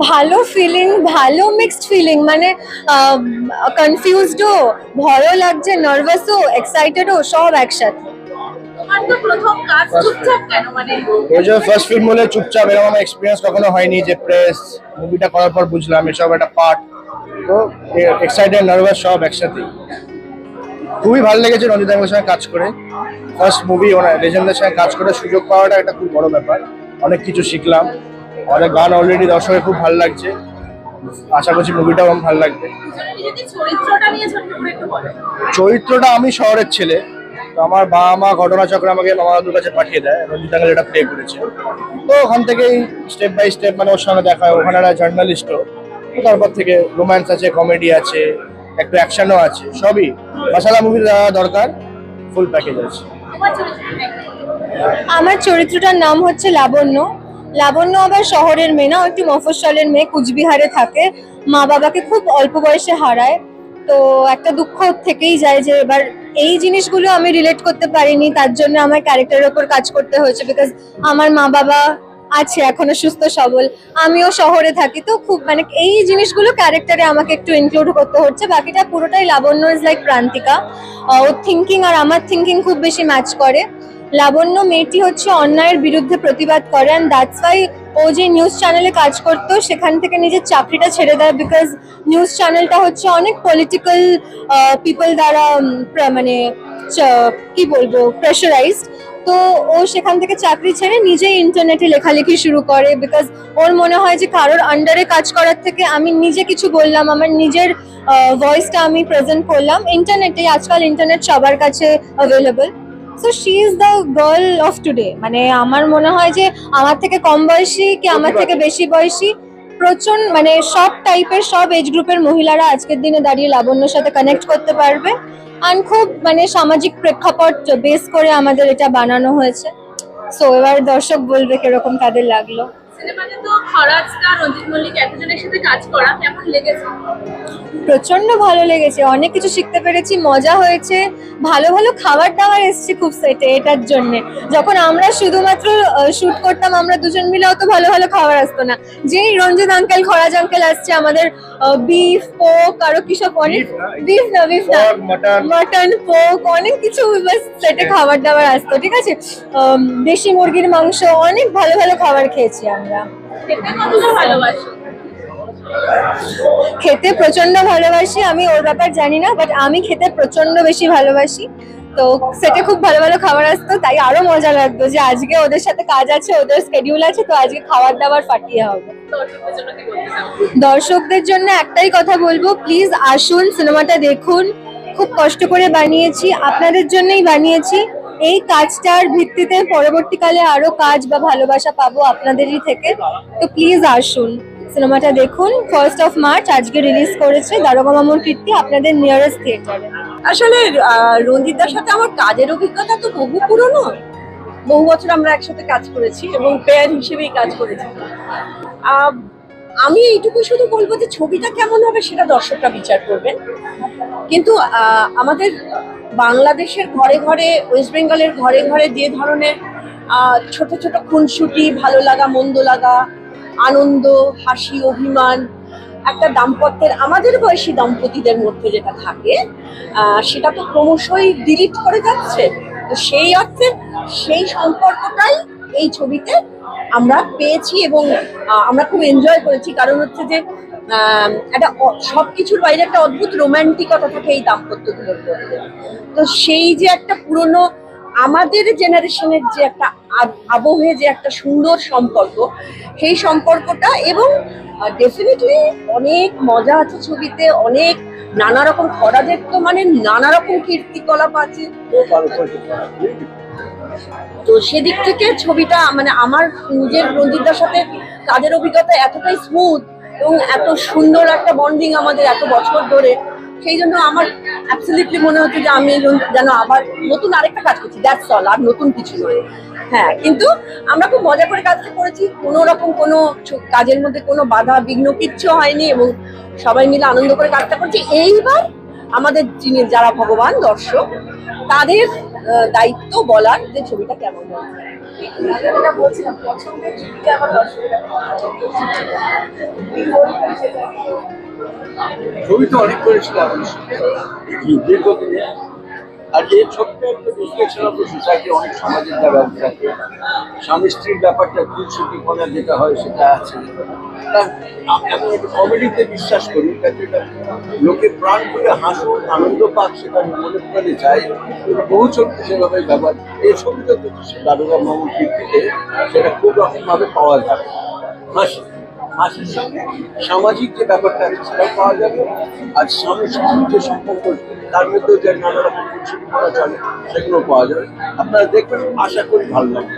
ভালো ফিলিং ভালো mixed feeling মানে কনফিউজডও ভয়ও লাগছে নার্ভাসও এক্সাইটেডও সব একসাথে। মানে ফার্স্ট ফিল্ম হলে চুপচাপ এরকম এক্সপিরিয়েন্স কখনো হয়নি যে প্রেস মুভিটা করার পর বুঝলাম এসব একটা পার্ট তো এক্সাইটেড নার্ভাস সব একসাথে। খুবই ভালো লেগেছে রঞ্জিত সঙ্গে কাজ করে। ফার্স্ট মুভি ওনার লেজেন্ডের সঙ্গে কাজ করে সুযোগ পাওয়াটা একটা খুব বড় ব্যাপার। অনেক কিছু শিখলাম। অনেক গান অলরেডি দর্শকের খুব ভালো লাগছে। আশা করছি মুভিটাও আমার ভালো লাগবে। চরিত্রটা নিয়ে ছোট্ট করে একটু বলো। চরিত্রটা আমি শহরের ছেলে। তো আমার বাবা মা ঘটনাচক্র আমাকে মামা দাদুর কাছে পাঠিয়ে দেয় রঞ্জিত দাঙ্গেল যেটা প্লে করেছে। তো ওখান থেকেই স্টেপ বাই স্টেপ মানে ওর সঙ্গে দেখা হয়। ওখানে একটা জার্নালিস্টও তো তারপর থেকে রোম্যান্স আছে কমেডি আছে একটু অ্যাকশনও আছে সবই। মশালা মুভি দরকার ফুল প্যাকেজ আছে। আমার চরিত্রটার নাম হচ্ছে লাবণ্য। লাবণ্য আবার শহরের মেয়ে না একটু মফস্বলের মেয়ে, কুচবিহারে থাকে। মা বাবাকে খুব অল্প বয়সে হারায়। তো একটা দুঃখ থেকেই যায় যে এবার এই জিনিসগুলো আমি রিলেট করতে পারিনি, তার জন্য আমার ক্যারেক্টারের ওপর কাজ করতে হয়েছে বিকজ আমার মা বাবা আছে, এখনও সুস্থ, সবল। আমিও শহরে থাকি, তো খুব মানে এই জিনিসগুলো ক্যারেক্টারে আমাকে একটু ইনক্লুড করতে হচ্ছে। বাকিটা পুরোটাই লাবণ্য ইজ লাইক প্রান্তিকা। ওর থিঙ্কিং আর আমার থিঙ্কিং খুব বেশি ম্যাচ করে। লাবণ্য মেয়েটি হচ্ছে অন্যায়ের বিরুদ্ধে প্রতিবাদ করে অ্যান্ড দ্যাটস ওয়াই ও যে নিউজ চ্যানেলে কাজ করতো, সেখান থেকে নিজের চাকরিটা ছেড়ে দেয় বিকজ নিউজ চ্যানেলটা হচ্ছে অনেক পলিটিক্যাল পিপল দ্বারা মানে কি বলব প্রেশারাইজড তো ও সেখান থেকে চাকরি ছেড়ে নিজেই ইন্টারনেটে লেখালেখি শুরু করে বিকজ ওর মনে হয় যে কারোর আন্ডারে কাজ করার থেকে আমি নিজে কিছু বললাম, আমার নিজের ভয়েসটা আমি প্রেজেন্ট করলাম। ইন্টারনেটে আজকাল ইন্টারনেট সবার কাছে available so she is the girl of today মানে আমার মনে হয় যে আমার থেকে কম বয়সী কি আমার থেকে বেশি বয়সী? প্রচণ্ড মানে সব টাইপের সব এজ গ্রুপের মহিলারা আজকের দিনে দাঁড়িয়ে লাবণ্যর সাথে কানেক্ট করতে পারবে। আর খুব মানে সামাজিক প্রেক্ষাপট বেস করে আমাদের এটা বানানো হয়েছে। সো এবার দর্শক বলবে কীরকম তাদের লাগল। সিনেমাতে তো খরাজ রঞ্জিত মল্লিক এতজনের সাথে কাজ করা কেমন লেগেছে? প্রচণ্ড ভালো লেগেছে। অনেক কিছু শিখতে পেরেছি মজা হয়েছে। ভালো ভালো খাবার দাবার এসছে খুব সেটে এটার জন্য। যখন আমরা শুধুমাত্র শুট করতাম আমরা দুজন মিলে অত ভালো ভালো খাবার আসতো না। যেই রঞ্জিত আঙ্কেল খরাজ আঙ্কেল আসছে আমাদের বিফ পোক আরও কি সব অনেক বিফ না বিফ না. মাটন পোক অনেক কিছু সেটে খাবার দাবার আসতো ঠিক আছে? দেশি মুরগির মাংস অনেক ভালো ভালো খাবার খেয়েছি আমরা। খেতে প্রচণ্ড ভালোবাসি, আমি ওর ব্যাপার জানি না বাট আমি খেতে প্রচণ্ড বেশি ভালোবাসি। তো সেটা খুব ভালো ভালো খাবার আসতো, তাই আরও মজা লাগতো যে আজকে ওদের সাথে কাজ আছে, ওদের স্কেডিউল আছে, তো আজকে খাবার দাবার ফাটিয়ে হবে। দর্শকদের জন্য একটাই কথা বলব প্লিজ আসুন সিনেমাটা দেখুন। খুব কষ্ট করে বানিয়েছি, আপনাদের জন্যই বানিয়েছি। এই কাজটার ভিত্তিতে পরবর্তীকালে আরও কাজ বা ভালোবাসা পাবো আপনাদেরই থেকে। তো প্লিজ আসুন। সিনেমাটা দেখুন। ফার্স্ট অফ মার্চ আজকে রিলিজ করেছে দারোগা মামুর কীর্তি, আপনাদের নিয়ারেস্ট থিয়েটারে আসলে রঞ্জিতদার সাথে আমার কাজের অভিজ্ঞতা তো বহু পুরনো। বহু বছর আমরা একসাথে কাজ করেছি এবং পেয়ার হিসেবেই কাজ করেছি। আমি এইটুকু শুধু বলব যে ছবিটা কেমন হবে সেটা দর্শকরা বিচার করবেন। কিন্তু আমাদের বাংলাদেশের ঘরে ঘরে ওয়েস্ট বেঙ্গলের ঘরে ঘরে যে ধরনের ছোট ছোট খুনসুটি, ভালো লাগা, মন্দ লাগা, আনন্দ, হাসি, অভিমান, একটা দাম্পত্যের, আমাদের বয়সী দম্পতিদের মধ্যে যেটা থাকে সেটা তো ক্রমশই ডিলিট করে যাচ্ছে। তো সেই অর্থে সেই সম্পর্কটাই এই ছবিতে আমরা পেয়েছি এবং আমরা খুব এনজয় করেছি। কারণ হচ্ছে যে একটা সব কিছুর বাইরে একটা অদ্ভুত রোমান্টিকতা থাকে এই দাম্পত্যগুলোর মধ্যে তো সেই যে একটা পুরনো, আমাদের জেনারেশনের যে একটা আব- আবহে যে একটা সুন্দর সম্পর্ক, সেই সম্পর্কটা এবং ডেফিনেটলি অনেক মজা আছে ছবিতে, অনেক নানা রকম খরাজের তো মানে নানা রকম কীর্তিকলাপ আছে। তো সেদিক থেকে ছবিটা মানে আমার নিজের রঞ্জিতদার সাথে তাদের অভিজ্ঞতা এতটাই স্মুথ এবং এত সুন্দর একটা বন্ডিং আমাদের এত বছর ধরে। সেই জন্য আমার অ্যাবসলিউটলি মনে হচ্ছে যে আমি যেন আবার নতুন আরেকটা কাজ করছি দ্যাটস অল আর নতুন কিছু নয়। হ্যাঁ কিন্তু আমরা খুব মজা করে কাজটা করেছি। কোনো রকম কোনো কাজের মধ্যে কোনো বাধা বিঘ্ন কিচ্ছু হয়নি এবং সবাই মিলে আনন্দ করে কাজটা করছি। এইবার আমাদের যিনি, যারা ভগবান, দর্শক, তাদের দায়িত্ব বলার যে ছবিটা কেমন হয়েছে? ছবি তো অনেক করেছিলাম দীর্ঘদিনে। আর এই ছোট্ট একটা রিফ্লেকশন অফ সোসাইটি অনেক সমাজের ব্যাপার থাকে। স্বামী স্ত্রীর ব্যাপারটা দুঃসুখীপনা যেটা হয় সেটা আছে। আমি একটু কমেডিতে বিশ্বাস করি লোকে প্রাণ করে হাসুন, আনন্দ পাক, সেটা মনে প্রাণে চাই বহু ছোট্ট সেভাবে ব্যাপার এই ছবিটা তো দারোগা মামুর ভিত্তিতে সেটা খুব রকমভাবে পাওয়া যাবে। হাসি, হাসির সঙ্গে সামাজিক যে ব্যাপারটা আছে সেটা পাওয়া যাবে। আর স্ত্রীর যে সম্পর্ক, তার মধ্যে যে নানা রকম সেগুলো পাওয়া যাবে। আপনারা দেখবেন, আশা করি ভালো লাগবে।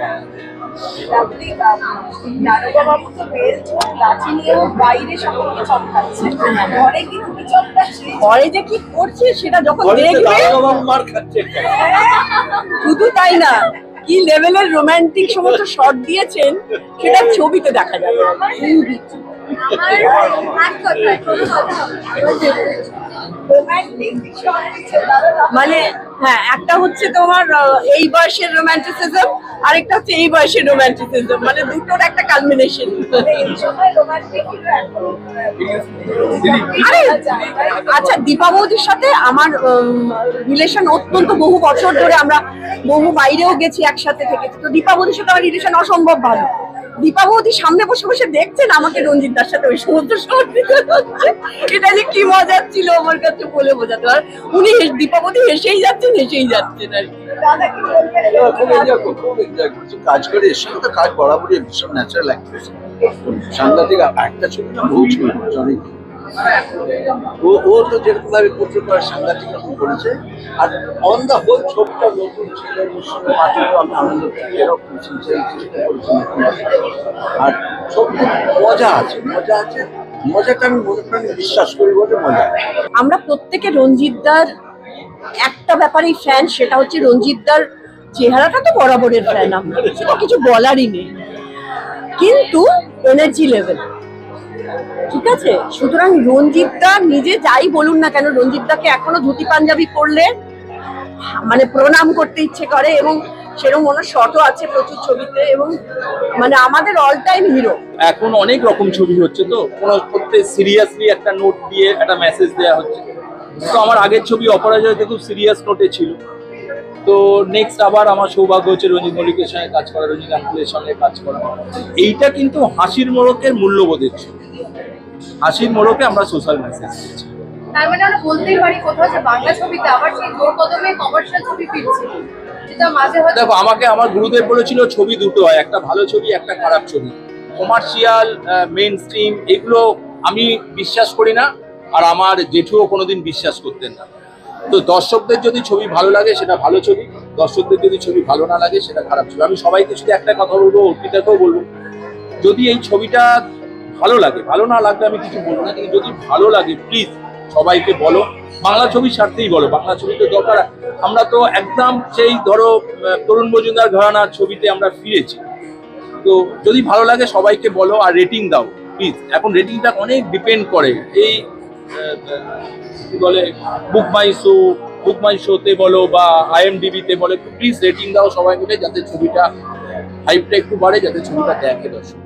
ঘরে যে কি করছে সেটা যখন দেখবে শুধু তাই না কি লেভেলের রোমান্টিক সমস্ত শট দিয়েছেন সেটা ছবিতে দেখা যাবে। মানে হ্যাঁ একটা হচ্ছে তোমার এই বয়সের রোমান্টিসিজম আরেকটা হচ্ছে এই বয়সের রোমান্টিসিজম মানে দুটোর একটা কালমিনেশন আরে আচ্ছা দীপা বৌদির সাথে আমার রিলেশন অত্যন্ত বহু বছর ধরে আমরা বহু বাইরেও গেছি একসাথে থেকে। তো দীপা বৌদির সাথে আমার রিলেশন অসম্ভব ভালো। দীপা বৌদি সামনে বসে বসে দেখছেন আমাকে রঞ্জিত দার সাথে? ওই সমুদ্র এটা যে কি মজার ছিল আমার কাছে বলে বোঝাতে আর উনি দীপাবতী দীপা বৌদি হেসেই যাচ্ছেন হেসেই যাচ্ছেন আর খুব এনজয় খুব এনজয় করছে। কাজ করে এর সঙ্গে তো কাজ বরাবরই ভীষণ ন্যাচারাল অ্যাক্ট্রেস সাংঘাতিক একটা ছবি না বহু ছবি অনেক ও ও তো যেরকম ভাবে করার সাংঘাতিক রকম করেছে, আর অন দ্য হোল ছবিটা নতুন ছেলে পাঠিয়ে আমি আনন্দ আর ছবিতে মজা আছে মজা আছে, মজাটা আমি মনে প্রাণে বিশ্বাস করি বলে মজা আমরা প্রত্যেকে রঞ্জিতদার একটা ব্যাপারেই ফ্যান সেটা হচ্ছে রঞ্জিতদার চেহারাটা তো বরাবরের ফ্যান আমরা সেটা কিছু বলারই নেই। কিন্তু এনার্জি লেভেল ঠিক আছে? সুতরাং রঞ্জিতদা নিজে যাই বলুন না কেন, রঞ্জিতদাকে এখনও ধুতি পাঞ্জাবি পরলে মানে প্রণাম করতে ইচ্ছে করে এবং সেরকম ওনার শটও আছে প্রচুর ছবিতে এবং মানে আমাদের অল টাইম হিরো এখন অনেক রকম ছবি হচ্ছে তো, কোনো করতে সিরিয়াসলি একটা নোট দিয়ে একটা মেসেজ দেওয়া হচ্ছে। তো আমার আগের ছবি অপরাজয়তে খুব সিরিয়াস নোটে ছিল। তো নেক্সট আবার আমার সৌভাগ্য হচ্ছে রঞ্জিত মল্লিকের সঙ্গে কাজ করা, রঞ্জিত আঙ্কুলের সঙ্গে কাজ করা। এইটা কিন্তু হাসির মোড়কের মূল্যবোধের ছবি। হাসির মোড়কে আমরা সোশ্যাল মেসেজ দিচ্ছি। তার মানে আমরা বলতেই পারি কোথাও যে বাংলা ছবিতে আবার সেই জোর কদমে কমার্শিয়াল ছবি ফিরছে। যেটা মাঝে হয়তো দেখো আমাকে আমার গুরুদেব বলেছিল ছবি দুটো হয় একটা ভালো ছবি একটা খারাপ ছবি। কমার্শিয়াল মেন স্ট্রিম এগুলো আমি বিশ্বাস করি না আর আমার জেঠুও কোনোদিন বিশ্বাস করতেন না। তো দর্শকদের যদি ছবি ভালো লাগে সেটা ভালো ছবি। দর্শকদের যদি ছবি ভালো না লাগে সেটা খারাপ ছবি। আমি সবাইকে শুধু একটা কথা বলব অর্পিতাকেও বলব যদি এই ছবিটা ভালো লাগে। ভালো না লাগলে আমি কিছু বলব না। কিন্তু যদি ভালো লাগে প্লিজ সবাইকে বলো। বাংলা ছবি ছাড়তেই বলো। বাংলা ছবি তো দরকার, আমরা তো একদম সেই ধরো তরুণ মজুমদার ঘরানার ছবিতে আমরা ফিরেছি। তো যদি ভালো লাগে, সবাইকে বলো আর রেটিং দাও প্লিজ এখন রেটিংটা অনেক ডিপেন্ড করে। এই কি বলে বুক মাই শো বুক মাই শোতে বলো বা আইএমডিবিতে বলো প্লিজ রেটিং দাও সবাই মিলে, যাতে ছবিটা হাইপটা একটু বাড়ে, যাতে ছবিটা দেখে দর্শক।